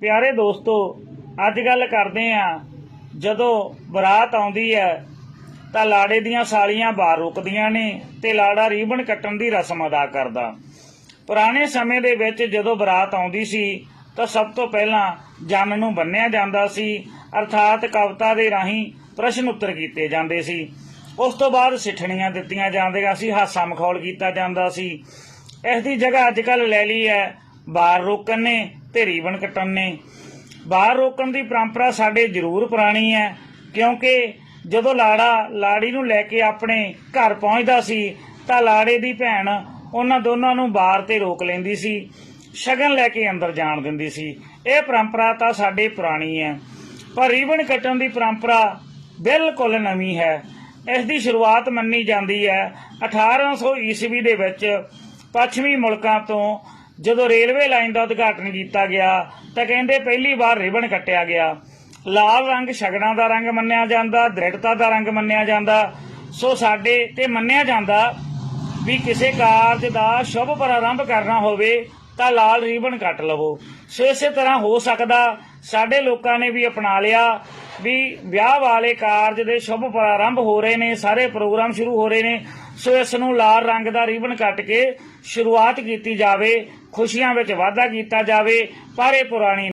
ਪਿਆਰੇ ਦੋਸਤੋ, ਅੱਜ ਗੱਲ ਕਰਦੇ ਆ ਜਦੋਂ ਬਰਾਤ ਆਉਂਦੀ ਹੈ, ਤਾਂ ਲਾੜੇ ਦੀਆਂ ਸਾਲੀਆਂ ਬਾਹਰ ਰੁਕਦੀਆਂ ਨੇ ਤੇ ਲਾੜਾ ਰੀਬਨ ਕੱਟਣ ਦੀ ਰਸਮ ਅਦਾ ਕਰਦਾ। ਪੁਰਾਣੇ ਸਮੇਂ ਦੇ ਵਿੱਚ ਜਦੋਂ ਬਰਾਤ ਆਉਂਦੀ ਸੀ, ਤਾਂ ਸਭ ਤੋਂ ਪਹਿਲਾਂ ਜਨ ਨੂੰ ਬੰਨਿਆ ਜਾਂਦਾ ਸੀ, ਅਰਥਾਤ ਕਵਿਤਾ ਦੇ ਰਾਹੀਂ ਪ੍ਰਸ਼ਨ ਉੱਤਰ ਕੀਤੇ ਜਾਂਦੇ ਸੀ। ਉਸ ਤੋਂ ਬਾਅਦ ਸਿੱਠਣੀਆਂ ਦਿੱਤੀਆਂ ਜਾਂਦੀਆਂ ਸੀ, ਹਾਸਾ ਮਖੌਲ ਕੀਤਾ ਜਾਂਦਾ ਸੀ। ਇਸ ਦੀ ਜਗ੍ਹਾ ਅੱਜ ਕੱਲ ਲੈ ਲਈ ਹੈ ਬਾਹਰ ਰੋਕਣ ਨੇ ਤੇ ਰੀਬਨ ਕੱਟਣ ਨੇ। ਬਾਹਰ ਰੋਕਣ ਦੀ ਪਰੰਪਰਾ ਸਾਡੇ ਜ਼ਰੂਰ ਪੁਰਾਣੀ ਹੈ, ਕਿਉਂਕਿ ਜਦੋਂ ਲਾੜਾ ਲਾੜੀ ਨੂੰ ਲੈ ਕੇ ਆਪਣੇ ਘਰ ਪਹੁੰਚਦਾ ਸੀ, ਤਾਂ ਲਾੜੇ ਦੀ ਭੈਣ ਉਹਨਾਂ ਦੋਨਾਂ ਨੂੰ ਬਾਹਰ ਤੇ ਰੋਕ ਲੈਂਦੀ ਸੀ, ਸ਼ਗਨ ਲੈ ਕੇ ਅੰਦਰ ਜਾਣ ਦਿੰਦੀ ਸੀ। ਇਹ ਪਰੰਪਰਾ ਤਾਂ ਸਾਡੇ ਪੁਰਾਣੀ ਹੈ। ਪਰ ਰੀਬਨ ਕੱਟਣ ਦੀ ਪਰੰਪਰਾ ਬਿਲਕੁਲ ਨਵੀਂ ਹੈ। ਇਸ ਦੀ ਸ਼ੁਰੂਆਤ ਮੰਨੀ ਜਾਂਦੀ ਹੈ 1800 ਈਸਵੀ ਦੇ ਵਿੱਚ ਪੱਛਮੀ ਮੁਲਕਾਂ ਤੋਂ ਜਦੋਂ ਰੇਲਵੇ ਲਾਈਨ ਦਾ ਉਦਘਾਟਨ ਕੀਤਾ ਗਿਆ ਤਾਂ ਕਹਿੰਦੇ ਪਹਿਲੀ ਵਾਰ ਰਿਬਨ ਕੱਟਿਆ ਗਿਆ। ਲਾਲ ਰੰਗ ਸ਼ਗਨਾਂ ਦਾ ਰੰਗ ਮੰਨਿਆ ਜਾਂਦਾ, ਦ੍ਰਿੜਤਾ ਦਾ ਰੰਗ ਮੰਨਿਆ ਜਾਂਦਾ। ਸੋ ਸਾਡੇ ਤੇ ਮੰਨਿਆ ਜਾਂਦਾ ਵੀ ਕਿਸੇ ਕਾਰਜ ਦਾ ਸ਼ੁਭ ਪ੍ਰਾਰੰਭ ਕਰਨਾ ਹੋਵੇ ਤਾਂ ਲਾਲ ਰਿਬਨ ਕੱਟ ਲਵੋ। ਸੋ ਇਸੇ ਤਰ੍ਹਾਂ ਹੋ ਸਕਦਾ ਸਾਡੇ ਲੋਕਾਂ ਨੇ ਵੀ ਅਪਣਾ ਲਿਆ ਵੀ ਵਿਆਹ ਵਾਲੇ ਕਾਰਜ ਦੇ ਸ਼ੁਭ ਪ੍ਰਾਰੰਭ ਹੋ ਰਹੇ ਨੇ, ਸਾਰੇ ਪ੍ਰੋਗਰਾਮ ਸ਼ੁਰੂ ਹੋ ਰਹੇ ਨੇ, ਸੋ ਇਸ ਨੂੰ ਲਾਲ ਰੰਗ ਦਾ ਰਿਬਨ ਕੱਟ ਕੇ ਸ਼ੁਰੂਆਤ ਕੀਤੀ ਜਾਵੇ, ਖੁਸ਼ੀਆਂ ਵਿੱਚ ਵਾਧਾ ਕੀਤਾ ਜਾਵੇ, ਪਰ ਇਹ ਪੁਰਾਣੀ